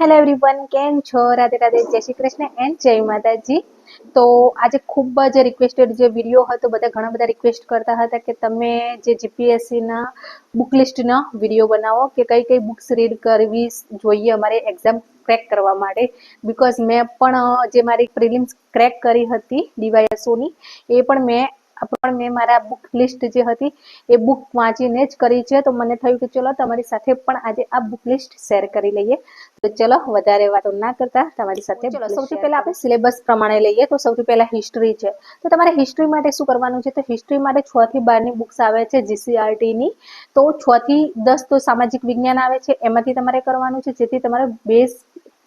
Hello everyone કેમ છો? રાધે રાધે, જય શ્રી કૃષ્ણ એન્ડ જય માતાજી. તો આજે ખૂબ જ રિક્વેસ્ટેડ જે વીડિયો હતો, બધા ઘણા બધા રિક્વેસ્ટ કરતા હતા કે તમે જે જીપીએસસીના બુક લિસ્ટના વીડિયો બનાવો, કે કઈ કઈ બુક્સ રીડ કરવી જોઈએ અમારે એક્ઝામ ક્રેક કરવા માટે. બિકોઝ મેં પણ જે મારી પ્રિલિમ્સ ક્રેક કરી હતી ડીવાયએસઓની એ પણ મેં પણ મેં મારા બુક લિસ્ટ જે હતી એ બુક વાંચીને જ કરી છે. તો મને થયું કે ચલો તમારી સાથે પણ આજે આ બુક લિસ્ટ શેર કરી લઈએ. તો ચલો વધારે વાતો ના કરતા તમારી સાથે ચલો સૌથી પહેલા આપણે સિલેબસ પ્રમાણે લઈએ. તો સૌથી પહેલા હિસ્ટ્રી છે. તો તમારે હિસ્ટ્રી માટે શું કરવાનું છે? તો હિસ્ટ્રી માટે છ થી બારની બુક્સ આવે છે જીસીઆરટી ની. તો છ થી દસ તો સામાજિક વિજ્ઞાન આવે છે. એમાંથી તમારે કરવાનું છે જેથી તમારો બેઝ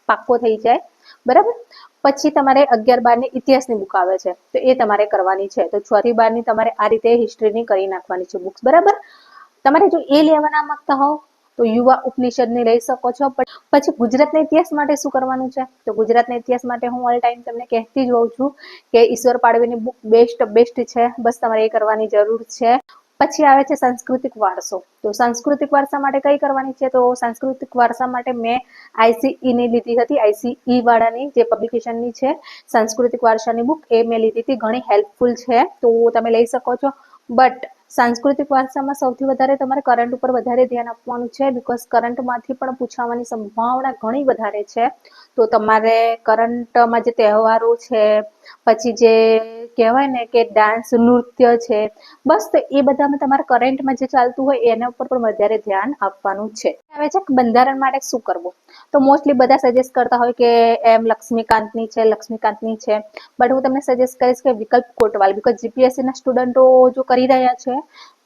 પાક્કો થઈ જાય. બરાબર? પછી તમારે અગિયાર બારની ઇતિહાસની બુક આવે છે. તો એ તમારે કરવાની છે. તો છ થી બારની તમારે આ રીતે હિસ્ટ્રીની કરી નાખવાની છે બુક્સ બરાબર? તમારે જો એ લેવાના માંગતા હોવ, તો યુવા ઉપનિષદની લઈ શકો છો. પછી ગુજરાતના ઇતિહાસ માટે શું કરવાનું છે? તો ગુજરાતના ઇતિહાસ માટે હું ઓલ ટાઈમ તમને કહેતી જ હોઉં છું કે ઈશ્વર પાડવીની બુક બેસ્ટ બેસ્ટ છે. બસ તમારે એ કરવાની જરૂર છે. પછી આવે છે સાંસ્કૃતિક વારસો. તો સાંસ્કૃતિક વારસા માટે કઈ કરવાની છે? તો સાંસ્કૃતિક વારસા માટે મેં આઈસીઈ ની લીધી હતી. આઈસીઈ વાળાની જે પબ્લિકેશનની છે, સાંસ્કૃતિક વારસાની બુક એ મેં લીધી હતી. ઘણી હેલ્પફુલ છે. તો તમે લઈ શકો છો. બટ સાંસ્કૃતિક વારસામાં સૌથી વધારે તમારે કરંટ ઉપર વધારે ધ્યાન આપવાનું છે બિકોઝ કરંટમાંથી પણ પૂછાવાની સંભાવના ઘણી વધારે છે. તો તમારે કરંટમાં જે તહેવારો છે, પછી જે કહેવાય ને કે ડાન્સ નૃત્ય છે, બસ તો એ બધામાં તમારે કરંટમાં જે ચાલતું હોય એના ઉપર પણ વધારે ધ્યાન આપવાનું છે. હવે છે બંધારણ માટે શું કરવું? તો મોસ્ટલી બધા સજેસ્ટ કરતા હોય કે એમ લક્ષ્મીકાંતની છે લક્ષ્મીકાંતની છે. બટ હું તમને સજેસ્ટ કરીશ કે વિકલ્પ કોટવાલ બીકોઝ જીપીએસસીના સ્ટુડન્ટો જો કરી રહ્યા છે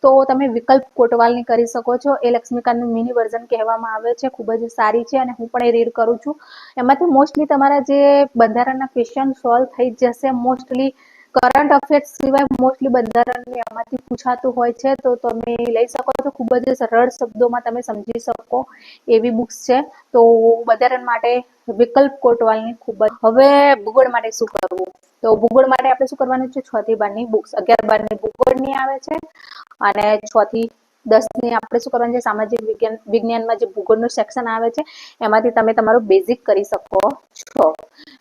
તો તમે વિકલ્પ કોટવાલની કરી શકો છો. એ લક્ષ્મીકાંતનું મિની વર્ઝન કહેવામાં આવે છે. ખૂબ જ સારી છે અને હું પણ એ રીડ કરું છું. એમાંથી મોસ્ટલી તમારા જે બંધારણના ક્વેશ્ચન સોલ્વ થઈ જશે, મોસ્ટલી કરંટ અફેર્સ સિવાય મોસ્ટલી બંધારણનું એમાંથી પૂછાતું હોય છે, તો તમે લઈ શકો છો. ખૂબ જ સરળ શબ્દોમાં તમે સમજી શકો એવી બુક્સ છે. તો બંધારણ માટે વિકલ્પ કોટવાલની ખૂબ જ હવે ભૂગોળ માટે શું કરવું? તો ભૂગોળ માટે આપણે શું કરવાનું છે? છ થી બારની બુક્સ અગિયાર બારની ભૂગોળની આવે છે અને છ થી દસની આપણે શું કરવાનું છે? સામાજિક વિજ્ઞાન, વિજ્ઞાનમાં જે ભૂગોળનું સેક્શન આવે છે, એમાંથી તમે તમારું બેઝિક કરી શકો છો.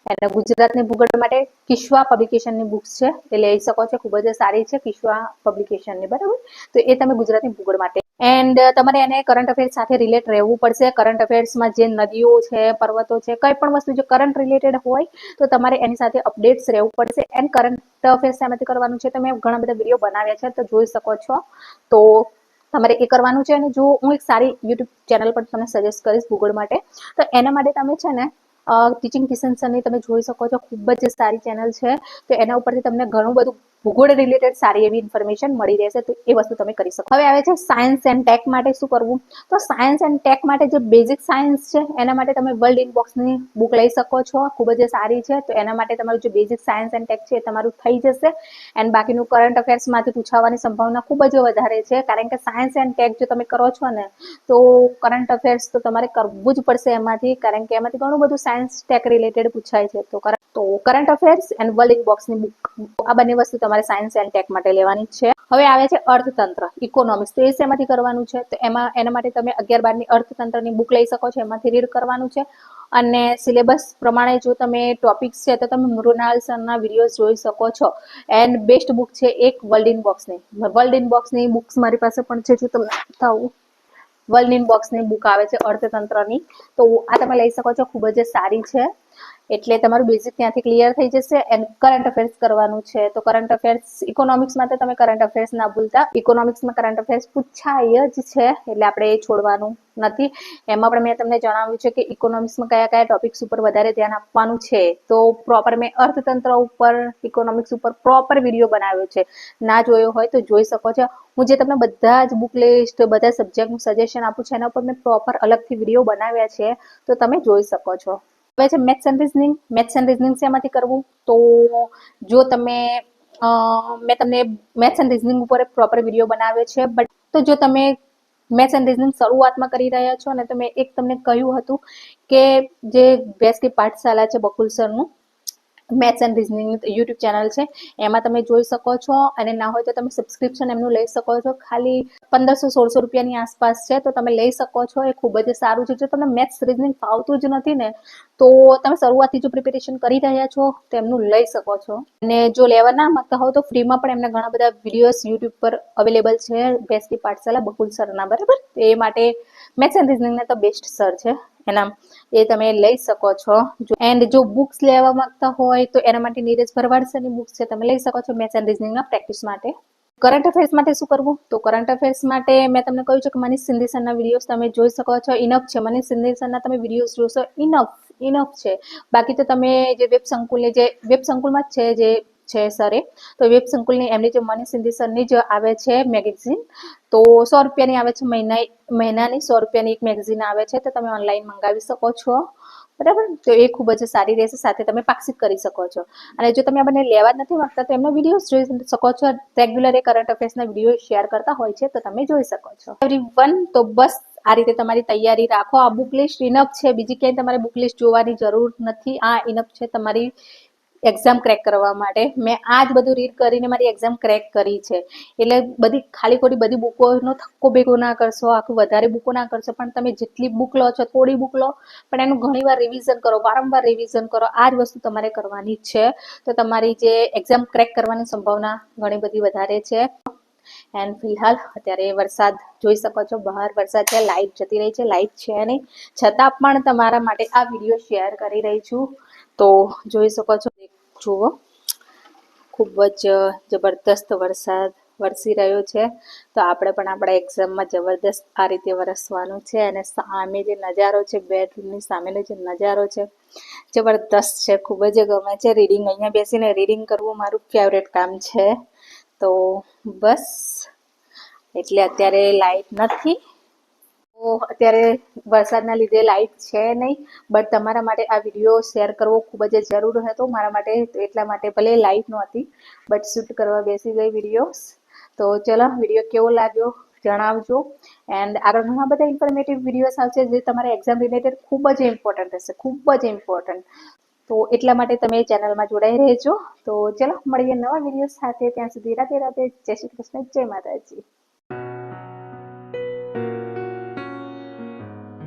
અને ગુજરાતની ભૂગોળ માટે કિશ્વા પબ્લિકેશનની બુક્સ છે, એ લઈ શકો છો. ખૂબ જ સારી છે કિશ્વા પબ્લિકેશનની બરાબર? તો એ તમે ગુજરાતની ભૂગોળ માટે. એન્ડ તમારે એને કરંટ અફેર્સ સાથે રિલેટ રહેવું પડશે. કરંટ અફેર્સમાં જે નદીઓ છે, પર્વતો છે, કંઈ પણ વસ્તુ જે કરંટ રિલેટેડ હોય, તો તમારે એની સાથે અપડેટ્સ રહેવું પડશે. એન્ડ કરંટ અફેર્સ એમાંથી કરવાનું છે? તમે ઘણા બધા વીડિયો બનાવ્યા છે, તો જોઈ શકો છો. તો તમારે એ કરવાનું છે અને જો હું એક સારી યુટ્યુબ ચેનલ પર તમને સજેસ્ટ કરીશ ભૂગોળ માટે, તો એના માટે તમે છે ને ટીચિંગ કિશન સરની તમે જોઈ શકો છો, ખૂબ જ સારી ચેનલ છે. તો એના ઉપરથી તમને ઘણું બધું ભૂગોળ રિલેટેડ સારી એવી ઇન્ફોર્મેશન મળી રહેશે તો એ વસ્તુ તમે કરી શકો. હવે આવે છે સાયન્સ એન્ડ ટેક માટે શું કરવું? તો સાયન્સ એન્ડ ટેક માટે જે બેઝિક સાયન્સ છે, એના માટે તમે વર્લ્ડ ઇનબોક્સની બુક લઈ શકો છો. ખૂબ જ સારી છે. તો એના માટે તમારું જે બેઝિક સાયન્સ એન્ડ ટેક છે એ તમારું થઈ જશે. એન્ડ બાકીનું કરંટ અફેર્સમાંથી પૂછાવાની સંભાવના ખૂબ જ વધારે છે. કારણ કે સાયન્સ એન્ડ ટેક જો તમે કરો છો ને, તો કરંટ અફેર્સ તો તમારે કરવું જ પડશે એમાંથી. કારણ કે એમાંથી ઘણું બધું સાયન્સ ટેક રિલેટેડ પૂછાય છે. તો તો કરંટ અફેર્સ એન્ડ વર્લ્ડ ઇનબોક્સની બુક આ બંને વસ્તુ તમારે સાયન્સ એન્ડ ટેક માટે લેવાની છે. હવે આવે છે અર્થતંત્ર ઇકોનોમિક્સ તો એ શેમાંથી કરવાનું છે? તો એમાં, એના માટે તમે અગિયાર બારની અર્થતંત્રની બુક લઈ શકો છો, એમાંથી રીડ કરવાનું છે. અને સિલેબસ પ્રમાણે જો તમે ટોપિક્સ છે, તો તમે મૃણાલ સરના વીડિયો જોઈ શકો છો. એન્ડ બેસ્ટ બુક છે એક વર્લ્ડ ઇન બોક્સની વર્લ્ડ ઇન બોક્સની બુક્સ મારી પાસે પણ છે, જો તમને બતાવું. વર્લ્ડ ઇન બોક્સની બુક આવે છે અર્થતંત્રની. તો આ તમે લઈ શકો છો, ખૂબ જ સારી છે. એટલે તમારું બેઝિક ત્યાંથી ક્લિયર થઈ જશે એન્ડ કરંટ અફેર્સ કરવાનું છે. તો કરંટ અફેર્સ ઇકોનોમિક્સમાં તો તમે કરંટ અફેર્સ ના ભૂલતા. ઇકોનોમિક્સમાં કરંટ અફેર્સ પૂછાય જ છે, એટલે આપણે એ છોડવાનું નથી. એમાં પણ મેં તમને જણાવ્યું છે કે ઇકોનોમિક્સમાં કયા કયા ટોપિક્સ ઉપર વધારે ધ્યાન આપવાનું છે. તો પ્રોપર મેં અર્થતંત્ર ઉપર ઇકોનોમિક્સ ઉપર પ્રોપર વીડિયો બનાવ્યો છે. ના જોયો હોય તો જોઈ શકો છો. હું જે તમને બધા જ બુક લિસ્ટ બધા સબ્જેક્ટનું સજેશન આપું છું, એના ઉપર મેં પ્રોપર અલગથી વીડિયો બનાવ્યા છે. તો તમે જોઈ શકો છો. હવે છે maths and reasoning maths and reasoning શેમાંથી કરવું? તો જો તમે મેં તમને મેથ્સ એન્ડ રિઝનિંગ ઉપર એક પ્રોપર વીડિયો બનાવ્યો છે બટ તો જો તમે મેથ્સ એન્ડ રિઝનિંગ શરૂઆતમાં કરી રહ્યા છો અને તમે એક તમને કહ્યું હતું કે જે બેસ્ટ પાઠશાલા છે Bakul સરનું maths and reasoning YouTube channel છે. એમાં તમે જોઈ શકો છો અને ના હોય તો તમે સબસ્ક્રિપ્શન એમનું લઈ શકો છો. ખાલી પંદરસો સોળસો રૂપિયાની આસપાસ છે, તો તમે લઈ શકો છો. એ ખૂબ જ સારું છે. જો તમને મેથ્સ રિઝનિંગ ફાવતું જ નથી ને, તો તમે શરૂઆતથી જો પ્રિપેરેશન કરી રહ્યા છો, તો એમનું લઈ શકો છો. અને જો લેવા ના માંગતા હો તો ફ્રીમાં પણ એમના ઘણા બધા વિડીયોઝ યુટ્યુબ પર અવેલેબલ છે. બેસ્ટી પાઠશાલા બકુલ સરના બરાબર? એ માટે મેથ્સ એન્ડ રિઝનિંગના તો બેસ્ટ સર છે. એના એ તમે લઈ શકો છો. એન્ડ જો બુક્સ લેવા માંગતા હોય તો એના માટે નીરજ ભરવાડ બુક્સ છે. તમે લઈ શકો છો મેથ્સ એન્ડ રિઝનિંગના પ્રેક્ટિસ માટે. કરંટ અફેર્સ માટે શું કરવું? તો કરંટ અફેર્સ માટે મેં તમને કહ્યું છે કે મનીષ સિંધી સરના વિડીયોઝ તમે જોઈ શકો છો. ઇનફ છે. મનીષ સિંધી તમે વિડીયોઝ જોશો. ઇનફ ઇનફ છે. બાકી તો તમે જે વેબ સંકુલની જે વેબ સંકુલમાં જ છે જે છે સરે તો વેબ સંકુલની એમની જે મનીષ સિંધી સરની જ આવે છે મેગેઝિન. તો સો રૂપિયાની આવે છે મહિના મહિનાની સો રૂપિયાની એક મેગેઝિન આવે છે, તો તમે ઓનલાઈન મંગાવી શકો છો. બરાબર? તો એ ખૂબ જ સારી રહેશે, સાથે તમે પાક્ષિક કરી શકો છો. અને જો તમે આ બંને લેવા જ નથી માંગતા, તો એમનો વીડિયો જોઈ શકો છો. રેગ્યુલર એ કરંટ અફેર્સના વીડિયો શેર કરતા હોય છે, તો તમે જોઈ શકો છો. એવરી વન તો બસ આ રીતે તમારી તૈયારી રાખો. આ બુક લિસ્ટ ઇનફ છે. બીજી ક્યાંય તમારે બુક લિસ્ટ જોવાની જરૂર નથી. આ ઇનફ છે તમારી એક્ઝામ ક્રેક કરવા માટે. મેં આ જ બધું રીડ કરીને મારી એક્ઝામ ક્રેક કરી છે. એટલે બધી ખાલી ખોટી બધી બુકોનો થક્કો ભેગો ના કરશો, આખું વધારે બુકો ના કરશો. પણ તમે જેટલી બુક લો છો, થોડી બુક લો, પણ એનું ઘણીવાર રિવિઝન કરો, વારંવાર રિવિઝન કરો. આ જ વસ્તુ તમારે કરવાની છે. તો તમારી જે એક્ઝામ ક્રેક કરવાની સંભાવના ઘણી બધી વધારે છે. એન્ડ ફિલહાલ અત્યારે વરસાદ જોઈ શકો છો. બહાર વરસાદ છે લાઇટ જતી રહી છે લાઇટ છે નહીં. છતાં પણ તમારા માટે આ વીડિયો શેર કરી રહી છું. તો જોઈ શકો છો. જુઓ. ખૂબ જ જબરદસ્ત વરસાદ વરસી રહ્યો છે. તો આપણે પણ આપણા એક્ઝામમાં જબરદસ્ત આ રીતે વરસવાનું છે અને સામે જે નજારો છે બેડરૂમની સામેનો જે નજારો છે, જબરદસ્ત છે. ખૂબ જ ગમે છે રીડિંગ અહીંયા બેસીને રીડિંગ કરવું મારું ફેવરેટ કામ છે. તો બસ, એટલે અત્યારે લાઈટ નથી. અત્યારે વરસાદના લીધે લાઈટ છે નહીં બટ તમારા માટે આ વીડિયો શેર કરવો ખૂબ જ જરૂર હતો. મારા માટે એટલા માટે ભલે લાઈટ નહોતી બટ શૂટ કરવા બેસી ગઈ વિડીયોઝ તો ચલો વીડિયો કેવો લાગ્યો જણાવજો. એન્ડ આગળ ઘણા બધા ઇન્ફોર્મેટિવ વિડીયોઝ આવશે જે તમારા એક્ઝામ રિલેટેડ ખૂબ જ ઇમ્પોર્ટન્ટ હશે, ખૂબ જ ઇમ્પોર્ટન્ટ તો એટલા માટે તમે ચેનલમાં જોડાઈ રહેજો. તો ચલો, મળીએ નવા વીડિયો સાથે. ત્યાં સુધી રાતે રાતે જય શ્રી કૃષ્ણ, જય માતાજી.